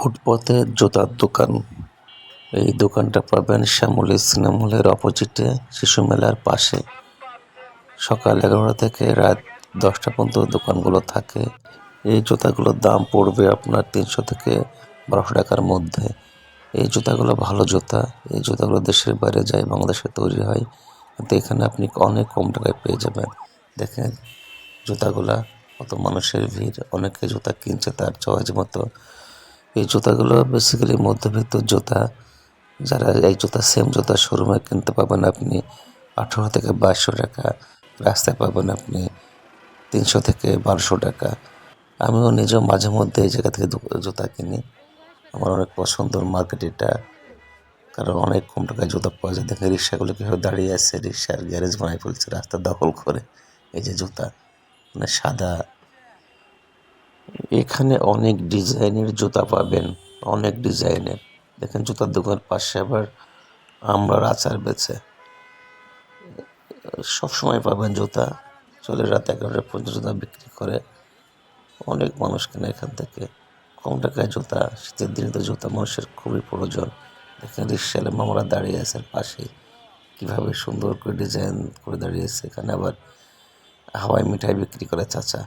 ফুটপাতে জুতার দোকান। এই দোকানটা পাবেন শ্যামলী সিনেমা হলের অপোজিটে শিশু মেলার পাশে। সকাল এগারোটা থেকে রাত দশটা পর্যন্ত দোকানগুলো থাকে। এই জুতাগুলোর দাম পড়বে আপনার তিনশো থেকে বারোশো টাকার মধ্যে। এই জুতাগুলো ভালো জুতা। এই জুতাগুলো দেশের বাইরে যায়, বাংলাদেশে তৈরি হয়। কিন্তু এখানে আপনি অনেক কম টাকায় পেয়ে যাবেন। দেখেন জুতাগুলা, কত মানুষের ভিড়। অনেকে জুতা কিনছে তার চয়েস মতো। এই জুতাগুলো বেসিক্যালি মধ্যবিত্ত জুতা। যারা এই জুতা সেম জুতা শোরুমে কিনতে পাবেন আপনি আঠেরো থেকে বাইশশো টাকা, রাস্তায় পাবেন আপনি তিনশো থেকে বারোশো টাকা। আমিও নিজেও মাঝে মধ্যে এই জায়গা থেকে জুতা কিনি। আমার অনেক পছন্দের মার্কেট এটা। কারণ অনেক কম টাকায় জুতা পাওয়া যায়। দেখে রিক্সাগুলো কীভাবে দাঁড়িয়ে আছে, রিক্সার গ্যারেজ বানাই ফেলছে, রাস্তা দখল করে। এই যে জুতা মানে সাদা এখানে অনেক ডিজাইনের জুতা পাবেন, অনেক ডিজাইনের। দেখেন জুতার দোকানের পাশে আবার আমরার আচার বেছে সবসময় পাবেন জুতা চলে রাত এগারোটা পর্যন্ত জুতা বিক্রি করে। অনেক মানুষ কেনে এখান থেকে। কম টাকায় জুতা, শীতের দিনে তো জুতা মানুষের খুবই প্রয়োজন। দেখেন রিক্সালে মামারা দাঁড়িয়ে আছে পাশে কীভাবে সুন্দর করে ডিজাইন করে দাঁড়িয়েছে এখানে আবার হাওয়াই মিঠাই বিক্রি করে চাচা।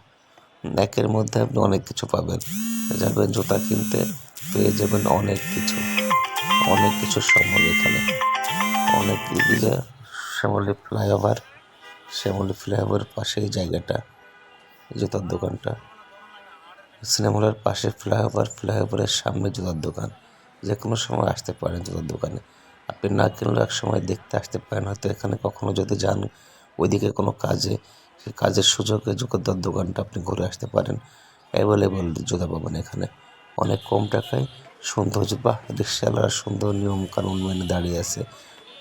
একের মধ্যে আপনি অনেক কিছু পাবেন। যাবেন জুতা কিনতে পেয়ে যাবেন অনেক কিছু। অনেক কিছু সম্ভব এখানে। অনেক দিকে শ্যামলী ফ্লাইওভার শ্যামলী ফ্লাইওভার পাশে এই জায়গাটা, জুতার দোকানটা। সিনেমা হলের পাশে ফ্লাইওভার, ফ্লাইওভারের সামনে জুতার দোকান। যে কোনো সময় আসতে পারেন জুতার দোকানে। আপনি না কিনলেও এক সময় দেখতে আসতে পারেন। হয়তো এখানে কখনো যদি যান, ওইদিকে কোনো কাজে কাজের সুযোগে জুতার দোকানটা আপনি ঘুরে আসতে পারেন। অ্যাভেলেবল জুতা পাবেন এখানে। অনেক কম টাকায় সুন্দর বা রিক্সাওয়ালারা সুন্দর নিয়ম কানুন মেনে দাঁড়িয়ে আছে।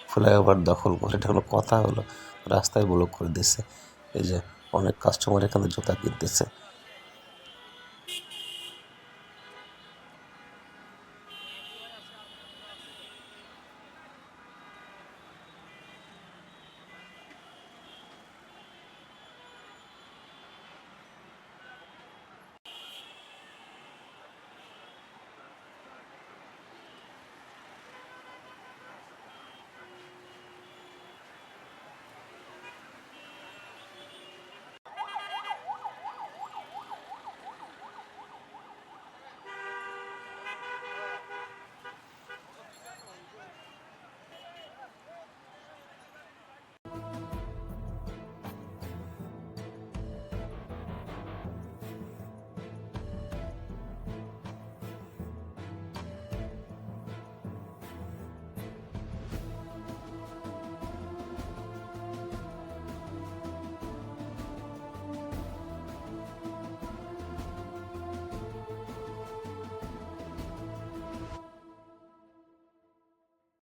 ফ্লাইওভার দখল করে, এটা কোনো কথা হলো। রাস্তায় ব্লক করে দিয়েছে। এই যে অনেক কাস্টমার এখানে জুতা কিনতেছে।